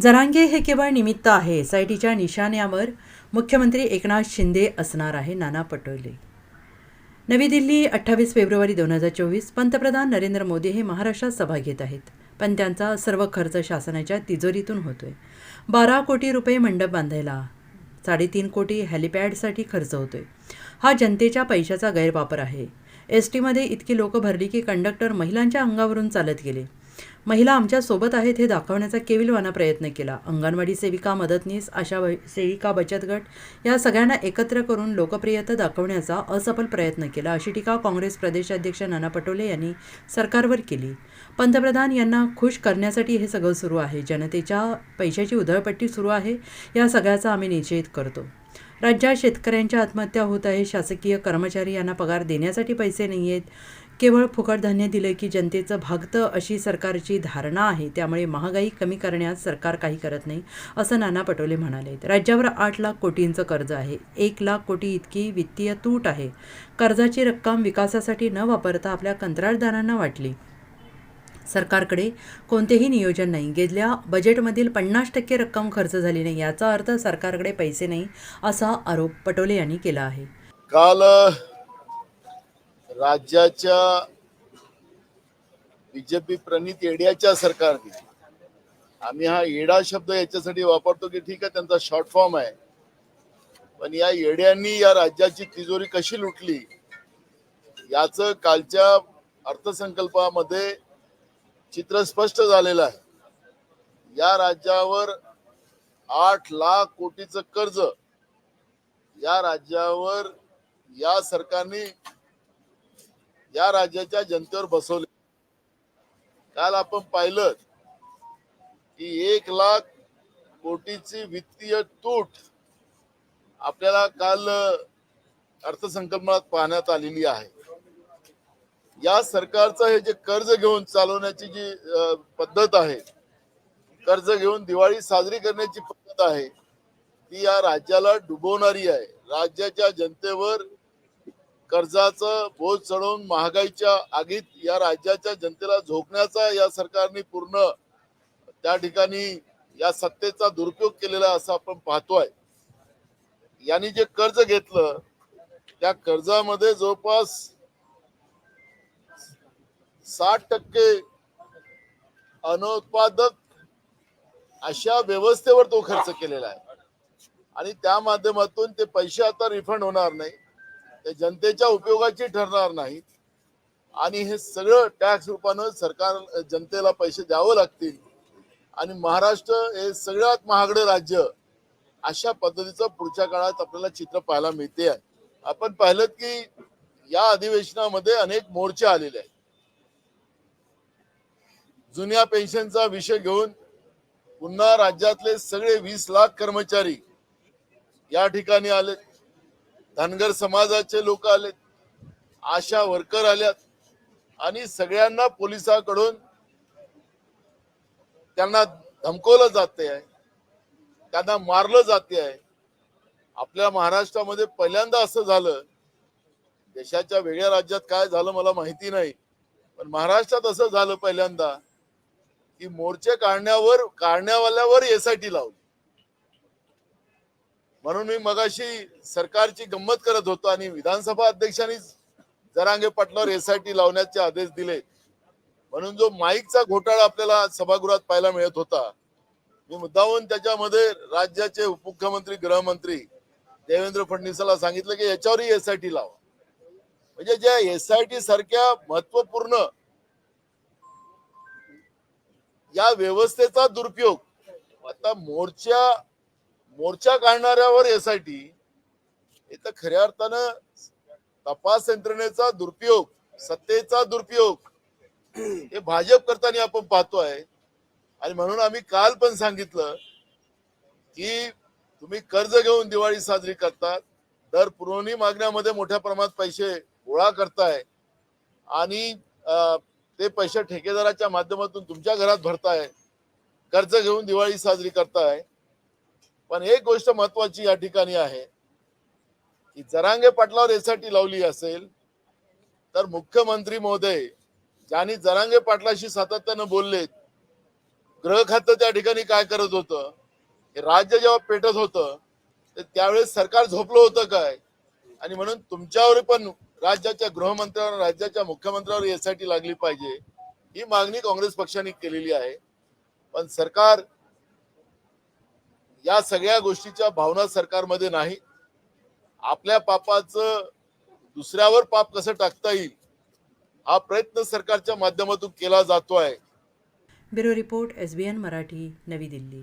जरांगे हे केवळ निमित्त आहे. एस आय टीच्या निशाण्यावर मुख्यमंत्री एकनाथ शिंदे असणार आहे. नाना पटोले. नवी दिल्ली अठ्ठावीस फेब्रुवारी दोन हजार चोवीस पंतप्रधान नरेंद्र मोदी हे महाराष्ट्रात सभा घेत आहेत. पण त्यांचा सर्व खर्च शासनाच्या तिजोरीतून होतोय. बारा कोटी रुपये मंडप बांधायला साडेतीन कोटी हॅलिपॅडसाठी खर्च होतोय. हा जनतेच्या पैशाचा गैरवापर आहे. एस टीमध्ये इतकी लोकं भरली की कंडक्टर महिलांच्या अंगावरून चालत गेले. महिला आमच्यासोबत आहेत हे दाखवण्याचा केविलवाना प्रयत्न केला. अंगणवाडी सेविका मदतनीस आशा सेविका बचत गट या सगळ्यांना एकत्र करून लोकप्रियता दाखवण्याचा असफल प्रयत्न केला अशी टीका काँग्रेस प्रदेशाध्यक्ष नाना पटोले यांनी सरकारवर केली. पंतप्रधान यांना खुश करण्यासाठी हे सगळं सुरू आहे. जनतेच्या पैशाची उधळपट्टी सुरू आहे या सगळ्याचा आम्ही निषेध करतो. राज्यात शेतकऱ्यांच्या आत्महत्या होत आहे शासकीय कर्मचारी यांना पगार देण्यासाठी पैसे नाही आहेत केवळ फुकट धान्य दिलं की जनतेचं भागतं अशी सरकारची धारणा आहे. त्यामुळे महागाई कमी करण्यास सरकार काही करत नाही असं नाना पटोले म्हणाले. राज्यावर आठ लाख कोटींचं कर्ज आहे. एक लाख कोटी इतकी वित्तीय तूट आहे. कर्जाची रक्कम विकासासाठी न वापरता आपल्या कंत्राटदारांना वाटली. सरकारकडे कोणतेही नियोजन नाही. गेल्या बजेटमधील पन्नास टक्के रक्कम खर्च झाली नाही याचा अर्थ सरकारकडे पैसे नाही असा आरोप पटोले यांनी केला आहे. काल राज्याच्या बीजेपी प्रणित येड्याच्या सरकारने. आम्ही हा येडा शब्द याच्यासाठी वापरतो की ठीक आहे त्यांचा शॉर्ट फॉर्म आहे. पण या येड्यांनी या राज्याची तिजोरी कशी लुटली याच कालच्या अर्थसंकल्पामध्ये चित्र स्पष्ट झालेलं आहे. या राज्यावर आठ लाख कोटीचं कर्ज या राज्यावर या सरकारने या राज्याच्या जनतेवर बसवले. काल आपण पाहिलं की एक लाख कोटीची वित्तीय तूट आपल्याला काल अर्थसंकल्पात पाहण्यात आलेली आहे. या सरकारचं हे जे कर्ज घेऊन चालवण्याची जी पद्धत आहे कर्ज घेऊन दिवाळी साजरी करण्याची पद्धत आहे ती या राज्याला डुबवणारी आहे. राज्याच्या जनतेवर कर्जाचं बोज चढवून महागाईच्या आगीत या राज्याच्या जनतेला झोकण्याचा या सरकारने पूर्ण त्या ठिकाणी या सत्तेचा दुरुपयोग केलेला असं आपण पाहतोय. यांनी जे कर्ज घेतलं त्या कर्जामध्ये जवळपास साठ टक्के अनुत्पादक अशा व्यवस्थेवर तो खर्च केलेला आहे. आणि त्या माध्यमातून ते पैसे आता रिफंड होणार नाही. ते जनतेच्या उपयोगाची ठरणार नाहीत आणि हे सगळं टॅक्स रूपानं सरकार जनतेला पैसे द्यावं लागतील. आणि महाराष्ट्र हे सगळ्यात महागडं राज्य. अशा पद्धतीचं पुढच्या काळात आपल्याला चित्र पाहायला मिळते आहे. आपण पाहिलं की या अधिवेशनामध्ये अनेक मोर्चे आलेले आहेत. जुन्या पेन्शनचा विषय घेऊन पुन्हा राज्यातले सगळे वीस लाख कर्मचारी या ठिकाणी आलेत. धनगर समाजाचे लोक आलेत. आशा वर्कर आल्यात. आणि सगळ्यांना पोलिसांकडून त्यांना धमकवलं जाते आहे. त्यांना मारलं जाते आहे. आपल्या महाराष्ट्रामध्ये पहिल्यांदा असं झालं. देशाच्या वेगळ्या राज्यात काय झालं मला माहिती नाही. पण महाराष्ट्रात असं झालं पहिल्यांदा की मोर्चे काढण्यावर काढण्यावाल्यावर एसआयटी लावली. म्हणून मी मगाशी सरकारची गंमत करत होतो आणि विधानसभा अध्यक्षांनी जरांगे पाटलावर एसआयटी लावण्याचे आदेश दिले. म्हणून जो माईकचा घोटाळा आपल्याला सभागृहात पाहायला मिळत होता मी मुद्दामून त्याच्यामध्ये राज्याचे उपमुख्यमंत्री गृहमंत्री देवेंद्र फडणवीसाला सांगितलं की याच्यावरही एसआयटी लावा. म्हणजे ज्या एसआयटी सारख्या महत्त्वपूर्ण या व्यवस्थेचा दुरुपयोग आता मोर्चा मोर्चा काढणाऱ्यावर एसआयटी हे तर खऱ्या अर्थानं तपास यंत्रणेचा दुरुपयोग सत्तेचा दुरुपयोग हे भाजप करताना आपण पाहतोय. आणि म्हणून आम्ही काल पण सांगितलं की तुम्ही कर्ज घेऊन दिवाळी साजरी करतात दर पुरवणी मागण्यामध्ये मोठ्या प्रमाणात पैसे गोळा करताय आणि ते पैसे ठेकेदाराच्या माध्यमातून तुमच्या घरात भरताय कर्ज घेऊन दिवाळी साजरी करताय. पण एक गोष्ट महत्वाची या ठिकाणी आहे की जरांगे पाटलावर यासाठी लावली असेल तर मुख्यमंत्री महोदय ज्यांनी जरांगे पाटलाशी सातत्यानं बोललेत गृह खातं त्या ठिकाणी काय करत होतं हे राज्य जेव्हा पेटत होतं तर त्यावेळेस सरकार झोपलं होतं काय? आणि म्हणून तुमच्यावर पण राज्याच्या गृहमंत्र्यावर राज्याच्या मुख्यमंत्र्यावर यासाठी लागली पाहिजे ही मागणी काँग्रेस पक्षाने केलेली आहे. पण सरकार या सगळ्या गोष्टीच्या भावना सरकारमध्ये नाही. आपल्या पापाचं दुसऱ्यावर पाप कसं टाकता येईल हा प्रयत्न सरकारच्या माध्यमातून केला जातो आहे bureau report S B N Marathi Navi Delhi.